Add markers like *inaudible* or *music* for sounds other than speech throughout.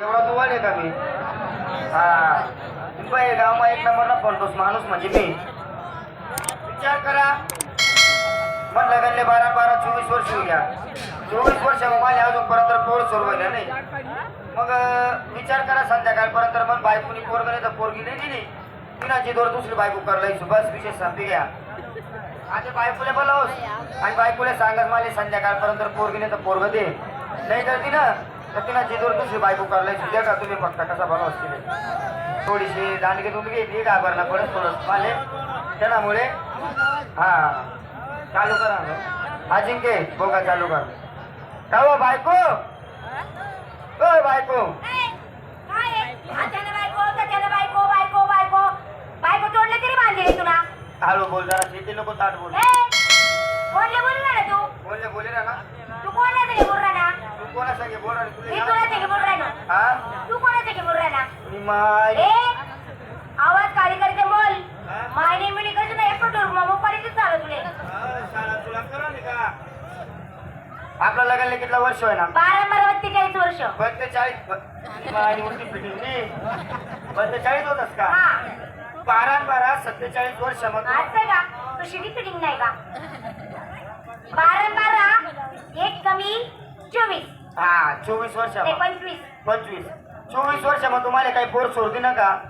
एवढा तू वाढे का मी? हा. मुंबई गावमा एक नंबरला पडतोस माणूस म्हणजे मी. विचार करा. पण लगनले बारा बारा चोवीस वर्ष होऊ घ्या चोवीस वर्ष मग माझ्या अजूनपर्यंत पोर सोडवायला नाही. मग विचार करा संध्याकाळपर्यंत. मग बायकोनी पोरग नाही तर पोरगी नाही दिली. तिनाची दोर दुसरी बायको करलाय. सुभाष विशेष संपी घ्या. आता बायकोले बोलावस. आणि बायकोले सांगत मला संध्याकाळपर्यंत पोरगी नाही तर पोरग दे. नाही करती ना तर तिला जिदोर दुसरी बायको करायला द्या का तुम्ही फक्त कसा बनवस असतील थोडीशी दांडगी तुम्ही घेतली घाबरणा पडत थोडस माले त्यामुळे हा चालू करा ना. अजिंक्य बघा चालू कर का हो बायको ओ बायको हळू बोल जरा शेती नको ताट बोल बोलले बोले ना तू कोणा बोल रे तुला हा मी माय आवाज काळी करते बोल. कसं नाही? एकटं डोर मग पाडीच झालं तुले. तुला करा नाही का? आपलं लग्न कितला वर्ष आहे ना बारा बारा बत्तेचाळीस वर्ष बत्तेचाळीस आणि उलटी फिटिंग बत्तेचाळीस होतस का? बारा बारा सत्तेचाळीस वर्ष मग असं का? तू शिडी फिटिंग नाही का? बारा बारा हा चोवीस वर्ष. पंचवीस. पंचवीस. चोवीस वर्ष मग तुम्हाला काही पोर सोडती ना का?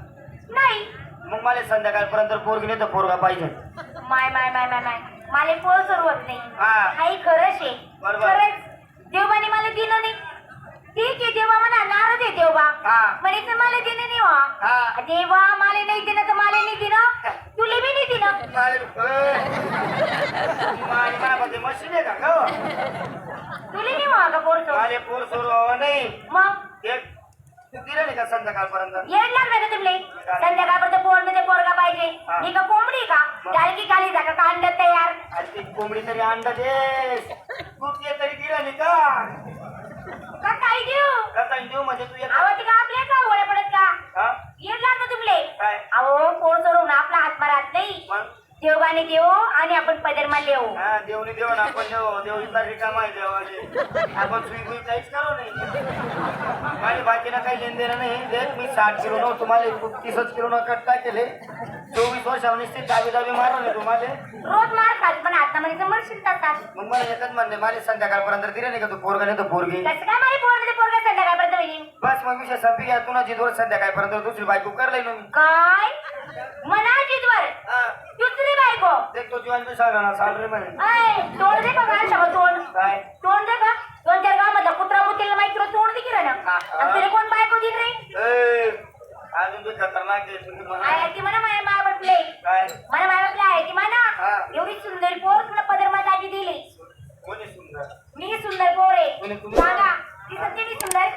नाही. मग मला संध्याकाळपर्यंत पोरगी नाही तर पोरगा पाहिजे. माय माय माय माय माय. मला पोर सोडवत नाही. हा. आई खरंच आहे. बरोबर. खरंच. देवाने मला दिलं नाही. ठीक आहे देवा म्हणा नाराज आहे देवा. हा. म्हणे मला दिलं नाही हा. वा देवा मला नाही दिलं तर मला नाही दिलं. तुला बी नाही दिलं. *laughs* *laughs* माझ्यामध्ये मशीन आहे का हो? तुला नाही वा का पोर सोड सोडवावं नाही. मग? एक तू दिलं नाही का संध्याकाळपर्यंत? येड लागलं का तुमले? संध्याकाळपर्यंत पोरमध्ये पोरगा पाहिजे? हा. मी का कोंबडी का? डाळकी खाली जा का? कांड तयार? आणि ती कोंबडी तरी अंडा दे. तू ते तरी दिलं नाही का? का काय देऊ? कसा देऊ म्हणजे तू एक आवाज का आपल्या का ओळ्या पडत का हा? येड लागलं तुमले काय अहो पोर सोडून आपला हात मारत नाही मग देवबाने देव आणि आपण पदरमा देऊ हा देवनी देव ना आपण देव. देव इथला रिकामा आहे देवाचे. आपण गुई काहीच करू नाही माझ्या बाकीला काही लेन देणं नाही. देख मी साठ किलो न तुम्हाला तीसच किलो न कट काय केले? चोवीस वर्षावर निश्चित दाबी दाबी मारलं नाही तुम्हाला. रोज मार खात पण आता मध्ये मरशील जातात मग मला एकच म्हणले माझे संध्याकाळपर्यंत दिले नाही का तू पोरगा नाही तर पोरगी? कसं काय माझी पोरमध्ये पोरगा संध्याकाळपर्यंत होईल? बस मग विषय संपी घ्या. तुला जिदवर संध्याकाळपर्यंत दुसरी बायको करलंय मी. काय? मना जितवर हा दुसरी बायको देख तो जीवन बी सांगा ना चाल रे म्हणे ऐ तोंड दे का तोंड? काय? तोंड दे का दोन चार गावामधला कुत्रा मुतीला माहिती तुला तोंड दे की रे ना हा. आणि तुला कोण बायको ए, अजून तू खतरनाक आहे तुम्ही म्हणा. आहे ती म्हणा माझ्या माय बापले काय? मला माय बापले आहे ती म्हणा. एवढी सुंदर पोर तुला पदरमा दाजी दिली. कोणी सुंदर? मी सुंदर पोर आहे. कोणी- सांगा ती सत्य मी सुंदर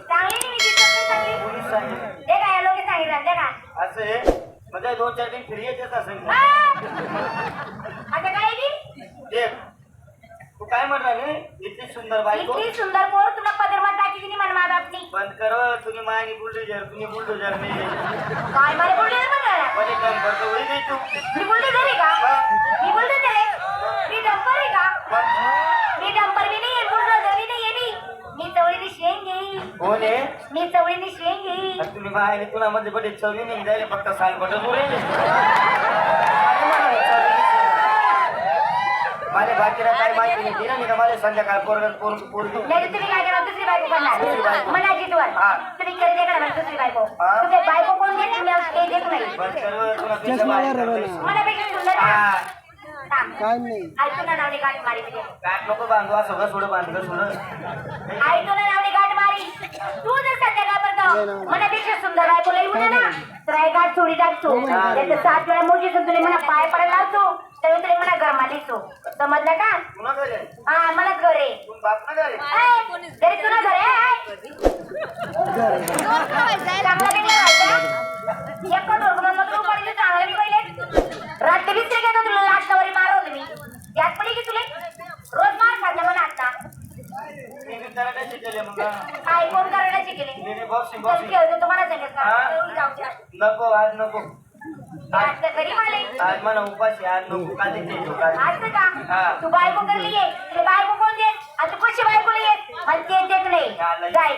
चांगली नाही मी ती सत्य चांगली कोणी सांगितलं दे का या लोक सांगितलं दे का असं म्हणजे दोन चार दिन फ्री येतेच असेल! आता काय की देख तू काय म्हणला रे इतकी सुंदर बायको. इतकी सुंदर पोर तुला पदरमा टाकी माय बापनी बंद कर तुम्ही मायनी बुलडोजर तुम्ही बुलडोजर मी काय मला बोलले ना बघा मध्ये काम करतो वही नाही तू. मी बोलते घरी का? मी बोलते मी डंपर आहे का मी डंपर बी नाही बुलडोझर बी नाही मी मी चवळीनी शेंग घेई कोण आहे? मी चवळीनी शेंग आणि तुम्ही मायने तुला मध्ये बडे चवी नाही जायला फक्त माझ्या बाकीला काय माहिती नाही दिलं नाही का मला संध्याकाळ पोरग पोर पोरगी? नाही तर तुम्ही काय करा दुसरी बायको करणार मला जितवर हा. तुम्ही करते करा मला दुसरी बायको. हा. तुझे बायको कोण देत नाही बंद कर तुला तुझ्या बायकोला मला पेक्षा सुंदर आहे. थांब. काय नाही. ऐकतो ना नावनी गाठ मारी काट नको बांधू असं सगळं सोडं बांधलं सोडं ऐकतो ना नावनी गाठ मारी तू जर का करतो मला पेक्षा सुंदर बायको लई म्हणा ना गाठ सोडी टाकतो त्याचं सात वेळा मोठी तुला म्हणा पाय पडायला लावतो तरी तुला म्हणा घर मालितो समजलं का तुला हा मला घर आहे तू बाप ना घरे ऐ, घरी तुला घर आहे चांगला बिंगला व्हायचा एक डोरगुण मग तू पडली चांगला बी पहिले रात्री बिस्त्री काय तुला लाटकावरी मारवलं मी यात पडी की तुले रोज मार खाल्ला म्हणा आता मी बी कराटे शिकले मग काय बॉक्सिंग हा? नको आज नको. आज तर घरी माले. आज मला उपाशी आज नको. का ते आज तर का. तू बायको करली तुला बायको कोण देत? आता कशी बायको येत? मला ते देत नाही. जाय